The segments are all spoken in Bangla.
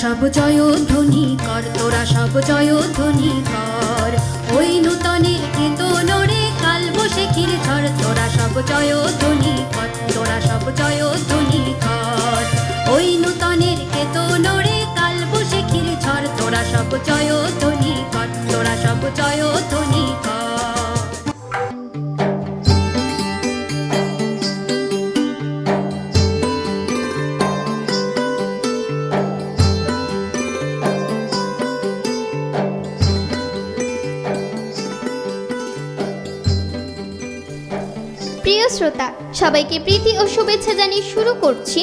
সব জয়ধ্বনি কর, তোরা সব জয়ধ্বনি কর। ওই নূতনে নূতনের কেতনরে কাল বসে ক্ষীর ঝড়, তোরা সব জয়ধ্বনি কর, তোরা সব জয়ধ্বনি কর। ওই নূতনের কেতনরে কাল বসে ক্ষীর ঝড়, তোরা সব জয়ধ্বনি কর, তোরা সব জয়ধ্বনি কর। শ্রোতা সবাইকে প্রীতি ও শুভেচ্ছা জানিয়ে শুরু করছি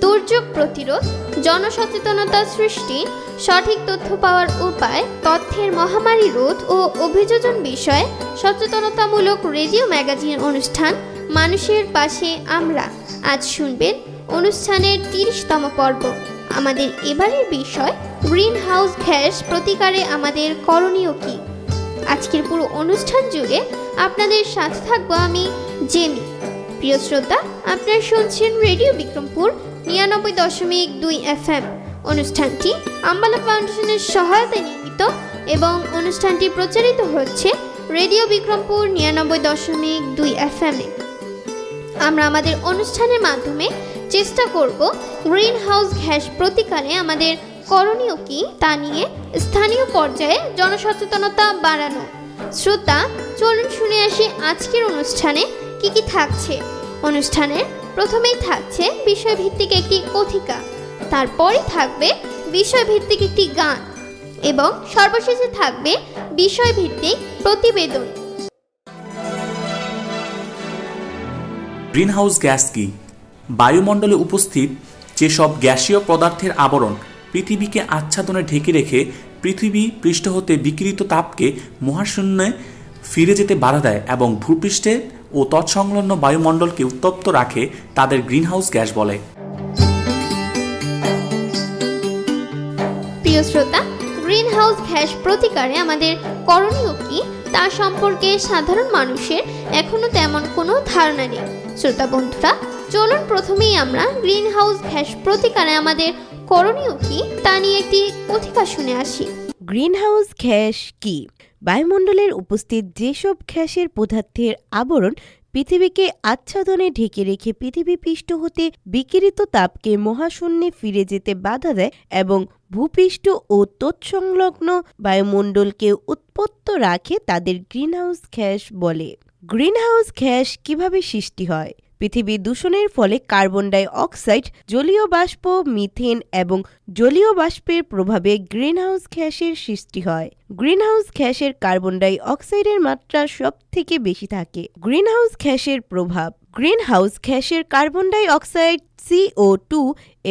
দুর্যোগ প্রতিরোধ, জনসচেতনতা সৃষ্টি, সঠিক তথ্য পাওয়ার উপায়, তথ্যের মহামারী রোধ ও অভিযোজন বিষয়ে সচেতনতামূলক রেডিও ম্যাগাজিন অনুষ্ঠান মানুষের পাশে আমরা। আজ শুনবেন অনুষ্ঠানের তিরিশতম পর্ব। আমাদের এবারের বিষয় গ্রিন হাউস গ্যাস প্রতিকারে আমাদের করণীয় কী? আজকের পুরো অনুষ্ঠান জুড়ে আপনাদের সাথে থাকব আমি, জেমি। প্রিয় শ্রোতা, আপনারা শুনছেন রেডিও বিক্রমপুর নিরানব্বই দশমিক দুই এফ এম অনুষ্ঠানটি আম্বালা ফাউন্ডেশনের সহায়তায় নির্মিত এবং অনুষ্ঠানটি প্রচারিত হচ্ছে রেডিও বিক্রমপুর নিরানব্বই দশমিক দুই এফ এ। আমরা আমাদের অনুষ্ঠানের মাধ্যমে চেষ্টা করব গ্রিন হাউস গ্যাস প্রতিকারে আমাদের করণীয় কি তা নিয়ে স্থানীয় পর্যায়ে জনসচেতনতা বাড়ানো। শ্রোতা, চলুন শুনে আসি আজকের অনুষ্ঠানে কি কি থাকছে? অনুষ্ঠানের প্রথমেই থাকছে বিষয়ভিত্তিক একটি কথিকা তারপরে থাকবে বিষয়ভিত্তিক একটি গান এবং সর্বশেষে থাকবে বিষয়ভিত্তিক প্রতিবেদন। গ্রিনহাউস গ্যাস কি? বায়ুমণ্ডলে উপস্থিত যেসব গ্যাসীয় পদার্থের আবরণ পৃথিবীকে আচ্ছাদনে ঢেকে রেখে পৃথিবী পৃষ্ঠ হতে বিকিরিত তাপকে মহাশূন্যে ফিরে যেতে বাধা দেয় এবং ভূপৃষ্ঠে ও তৎসংলগ্ন বায়ুমণ্ডলকে উত্তপ্ত রাখে তাদের গ্রিনহাউস গ্যাস বলে। প্রিয় শ্রোতা গ্রিন হাউস গ্যাস প্রতিকারে আমাদের করণীয় কি তা সম্পর্কে সাধারণ মানুষের এখনও তেমন কোনো ধারণা নেই। শ্রোতা বন্ধুরা চলুন প্রথমেই আমরা গ্রিন হাউস গ্যাস প্রতিকারে আমাদের করণীয় কি তা নিয়ে একটি কথিকা শুনে আসি। গ্রিনহাউস গ্যাস কি? বায়ুমণ্ডলের উপস্থিত যেসব গ্যাসের পদার্থের আবরণ পৃথিবীকে আচ্ছাদনে ঢেকে রেখে পৃথিবী পৃষ্ঠ হতে বিকিরিত তাপকে মহাশূন্যে ফিরে যেতে বাধা দেয় এবং ভূপৃষ্ঠ ও তৎসংলগ্ন বায়ুমণ্ডলকে উৎপত্ত রাখে তাদের গ্রিনহাউস গ্যাস বলে। গ্রিনহাউস গ্যাস কীভাবে সৃষ্টি হয়? পৃথিবী দূষণের ফলে কার্বন ডাই অক্সাইড জলীয় বাষ্প, মিথেন এবং জলীয় বাষ্পের প্রভাবে গ্রিনহাউস গ্যাসের সৃষ্টি হয়। গ্রিনহাউস গ্যাসের কার্বন ডাই অক্সাইডের মাত্রা সব থেকে বেশি থাকে। গ্রিনহাউস গ্যাসের প্রভাব। গ্রিনহাউস গ্যাসের carbon dioxide CO two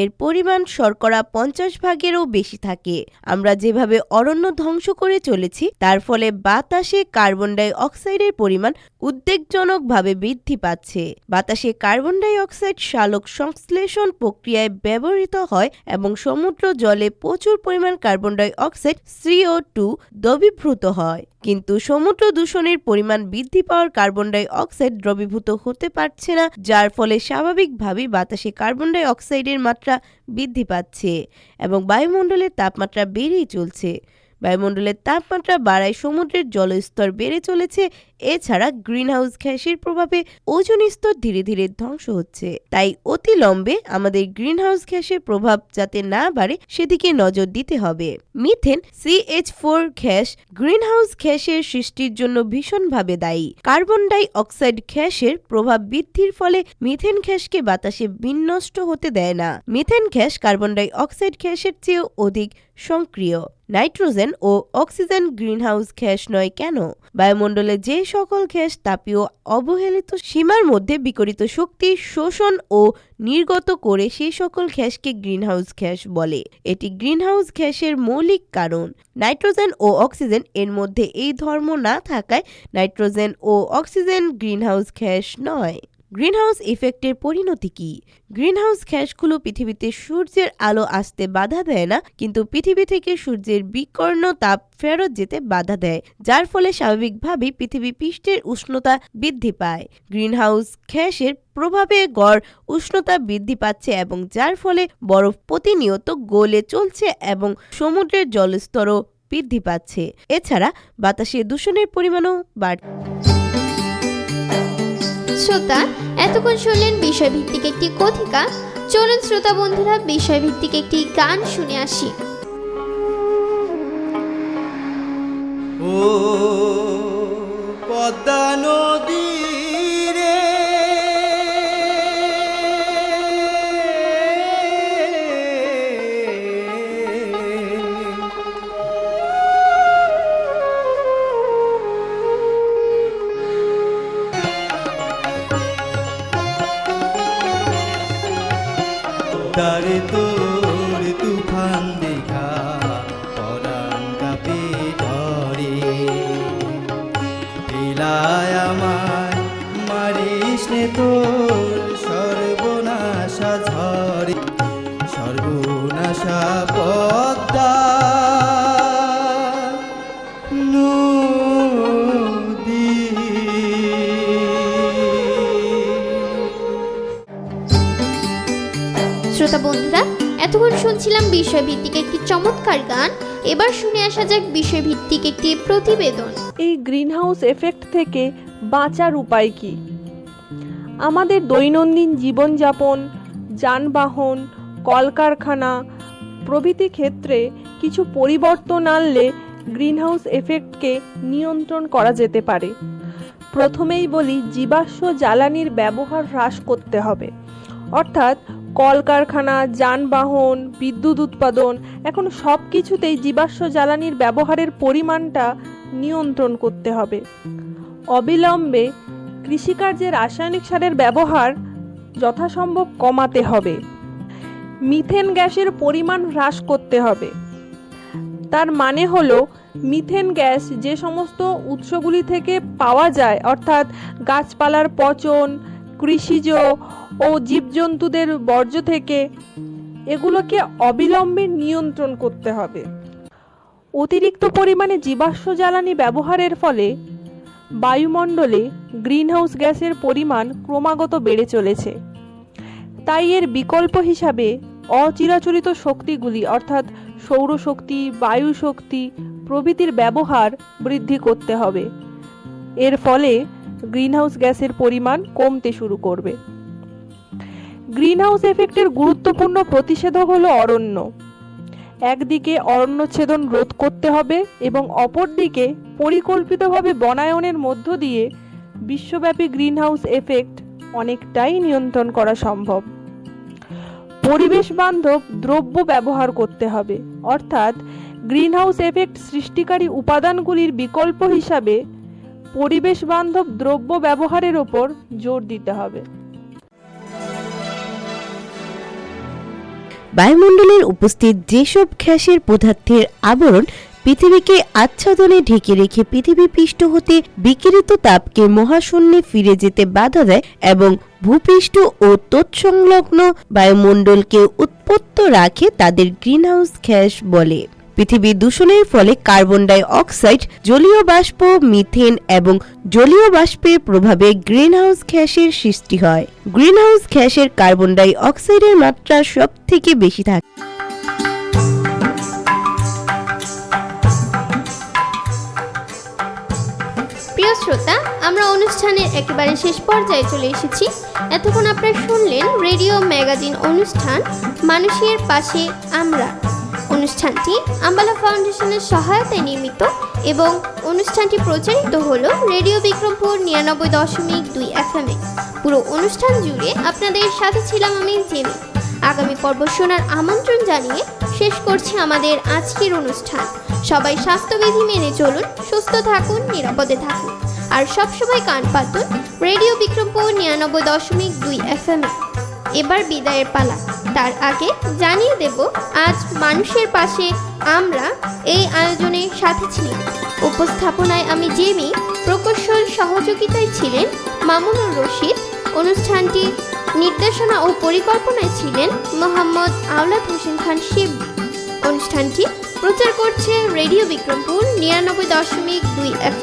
এর পরিমাণ শর্করা পঞ্চাশ ভাগেরও বেশি থাকে। আমরা যেভাবে অরণ্য ধ্বংস করে চলেছি, তার ফলে বাতাসে কার্বন ডাই অক্সাইডের পরিমাণ উদ্বেগজনকভাবে বৃদ্ধি পাচ্ছে। বাতাসে কার্বন ডাই অক্সাইড সালোক সংশ্লেষণ প্রক্রিয়ায় ব্যবহৃত হয় এবং সমুদ্র জলে প্রচুর পরিমাণ carbon dioxide CO two দ্রবীভূত হয়। কিন্তু সমুদ্র দূষণের পরিমাণ বৃদ্ধি পাওয়ার কার্বন ডাই অক্সাইড দ্রবীভূত হতে পারছে না, যার ফলে স্বাভাবিকভাবেই বাতাসে কার্বন ডাই অক্সাইডের মাত্রা বৃদ্ধি পাচ্ছে এবং বায়ুমণ্ডলের তাপমাত্রা বেড়েই চলছে। বায়ুমণ্ডলের তাপমাত্রা বাড়ায় সমুদ্রের জলস্তর বেড়ে চলেছে এছাড়া গ্রিনহাউস গ্যাসের প্রভাবে ওজন স্তর ধীরে ধীরে ধ্বংস হচ্ছে। তাই অতি লম্বে আমাদের গ্রিনহাউস গ্যাসের প্রভাব যাতে না বাড়ে, সেদিকে নজর দিতে হবে। Methane CH four gas greenhouse গ্যাসের সৃষ্টির জন্য ভীষণভাবে দায়ী। কার্বন ডাই অক্সাইড গ্যাসের প্রভাব বৃদ্ধির ফলে মিথেন গ্যাসকে বাতাসে বিনষ্ট হতে দেয় না। Methane gas carbon dioxide গ্যাসের চেয়েও অধিক সক্রিয়। নাইট্রোজেন ও অক্সিজেন গ্রিনহাউস গ্যাস নয় কেন? বায়ুমণ্ডলে যে সকল গ্যাস তাপীয় অবহেলিত সীমার মধ্যে বিকরিত শক্তি শোষণ ও নির্গত করে সেই সকল গ্যাসকে গ্রিনহাউস গ্যাস বলে। এটি গ্রিনহাউস গ্যাসের মৌলিক কারণ। নাইট্রোজেন ও অক্সিজেন এর মধ্যে এই ধর্ম না থাকায় নাইট্রোজেন ও অক্সিজেন গ্রিনহাউস গ্যাস নয়। গ্রিনহাউস ইফেক্টের পরিণতি কি? গ্রিনহাউস গ্যাসগুলো পৃথিবীতে সূর্যের আলো আসতে বাধা দেয় না, কিন্তু পৃথিবী থেকে সূর্যের বিকর্ণ তাপ ফেরত যেতে বাধা দেয়, যার ফলে স্বাভাবিকভাবেই পৃথিবী পৃষ্ঠের উষ্ণতা বৃদ্ধি পায়। গ্রিনহাউস গ্যাসের প্রভাবে গড় উষ্ণতা বৃদ্ধি পাচ্ছে এবং যার ফলে বরফ প্রতিনিয়ত গলে চলছে এবং সমুদ্রের জলস্তরও বৃদ্ধি পাচ্ছে। এছাড়া বাতাসে দূষণের পরিমাণও বাড়ছে। শ্রোতা, এতক্ষণ শুনলেন বিষয়ভিত্তিক একটি কথিকা। চলুন শ্রোতা বন্ধুরা, বিষয়ভিত্তিক একটি গান শুনে আসি। ও পদ্মা তারে তোর তুফান দেখা পরাণ কাপে ধরে পিলায় আমার মারিস নে তোর সর্বনাশা ঝরে, সর্বনাশা পদ্মা এতক্ষণ শুনছিলাম বিষয়ভিত্তিক একটি চমৎকার গান। এবার শুনে আসা যাক বিষয়ভিত্তিক একটি প্রতিবেদন। এই গ্রিনহাউস এফেক্ট থেকে বাঁচার উপায় কি? আমাদের দৈনন্দিন জীবনযাপন, যানবাহন, কলকারখানা প্রভৃতি ক্ষেত্রে কিছু পরিবর্তন আনলে গ্রিনহাউস এফেক্টকে নিয়ন্ত্রণ করা যেতে পারে। প্রথমেই বলি, জীবাশ্ম জ্বালানির ব্যবহার হ্রাস করতে হবে। অর্থাৎ কলকারখানা, যানবাহন, বিদ্যুৎ উৎপাদন, এখন সব কিছুতেই জীবাশ্ম জ্বালানির ব্যবহারের পরিমাণটা নিয়ন্ত্রণ করতে হবে। অবিলম্বে কৃষিকার্যে রাসায়নিক সারের ব্যবহার যথাসম্ভব কমাতে হবে। মিথেন গ্যাসের পরিমাণ হ্রাস করতে হবে। তার মানে হলো, মিথেন গ্যাস যে সমস্ত উৎসগুলি থেকে পাওয়া যায়, অর্থাৎ গাছপালার পচন কৃষিজ ও জীবজন্তুদের বর্জ্য থেকে এগুলোকে অবিলম্বে নিয়ন্ত্রণ করতে হবে। অতিরিক্ত পরিমাণে জীবাশ্ম জ্বালানি ব্যবহারের ফলে বায়ুমণ্ডলে গ্রিনহাউস গ্যাসের পরিমাণ ক্রমাগত বেড়ে চলেছে। তাই এর বিকল্প হিসাবে অচিরাচরিত শক্তিগুলি অর্থাৎ সৌরশক্তি বায়ু শক্তি প্রভৃতির ব্যবহার বৃদ্ধি করতে হবে। এর ফলে গ্রিনহাউস গ্যাসের পরিমাণ কমতে শুরু করবে। গ্রিনহাউস এফেক্টের গুরুত্বপূর্ণ প্রতিষেধক হলো অরণ্য। একদিকে অরণ্যচ্ছেদন রোধ করতে হবে এবং অপরদিকে পরিকল্পিতভাবে বনায়নের মধ্য দিয়ে বিশ্বব্যাপী গ্রিনহাউস এফেক্ট অনেকটাই নিয়ন্ত্রণ করা সম্ভব। পরিবেশ বান্ধব দ্রব্য ব্যবহার করতে হবে, অর্থাৎ গ্রিনহাউস এফেক্ট সৃষ্টিকারী উপাদানগুলির বিকল্প হিসাবে পরিবেশ বান্ধব দ্রব্য ব্যবহারের ওপর জোর দিতে হবে। বায়ুমণ্ডলের উপস্থিত যেসব গ্যাসের পদার্থের আবরণ পৃথিবীকে আচ্ছাদনে ঢেকে রেখে পৃথিবী পৃষ্ঠ হতে বিকিরিত তাপকে মহাশূন্যে ফিরে যেতে বাধা দেয় এবং ভূপৃষ্ঠ ও তৎসংলগ্ন বায়ুমণ্ডলকে উৎপত্ত রাখে তাদের গ্রিনহাউস গ্যাস বলে। পৃথিবী দূষণের ফলে কার্বন ডাই অক্সাইড জলীয় বাষ্প, মিথেন এবং জলীয় বাষ্পের প্রভাবে গ্রিনহাউস গ্যাসের সৃষ্টি হয়। গ্রিনহাউস গ্যাসের কার্বন ডাই অক্সাইডের মাত্রা সব থেকে বেশি থাকে। প্রিয় শ্রোতা, আমরা অনুষ্ঠানের একেবারে শেষ পর্যায়ে চলে এসেছি। এতক্ষণ আপনারা শুনলেন রেডিও ম্যাগাজিন অনুষ্ঠান, মানুষের পাশে আমরা। অনুষ্ঠানটি আম্বালা ফাউন্ডেশনের সহায়তায় নির্মিত এবং অনুষ্ঠানটি প্রচারিত হল রেডিও বিক্রমপুর নিরানব্বই দশমিক দুই এফএমে পুরো অনুষ্ঠান জুড়ে আপনাদের সাথে ছিলাম আমি জেমি। আগামী পর্ব শোনার আমন্ত্রণ জানিয়ে শেষ করছি আমাদের আজকের অনুষ্ঠান। সবাই স্বাস্থ্যবিধি মেনে চলুন, সুস্থ থাকুন, নিরাপদে থাকুন। আর সবসময় কান পাতুন রেডিও বিক্রমপুর নিরানব্বই দশমিক দুই এফ এম এবার বিদায়ের পালা। তার আগে জানিয়ে দেব, আজ মানুষের পাশে আমরা এই আয়োজনের সাথে ছিলাম। উপস্থাপনায় আমি জেমি, প্রকৌশল সহযোগিতায় ছিলেন মামুনুর রশিদ, অনুষ্ঠানটি নির্দেশনা ও পরিকল্পনায় ছিলেন মোহাম্মদ আওলাদ হোসেন খান শিবলি অনুষ্ঠানটি প্রচার করছে রেডিও বিক্রমপুর নিরানব্বই দশমিক দুই এফ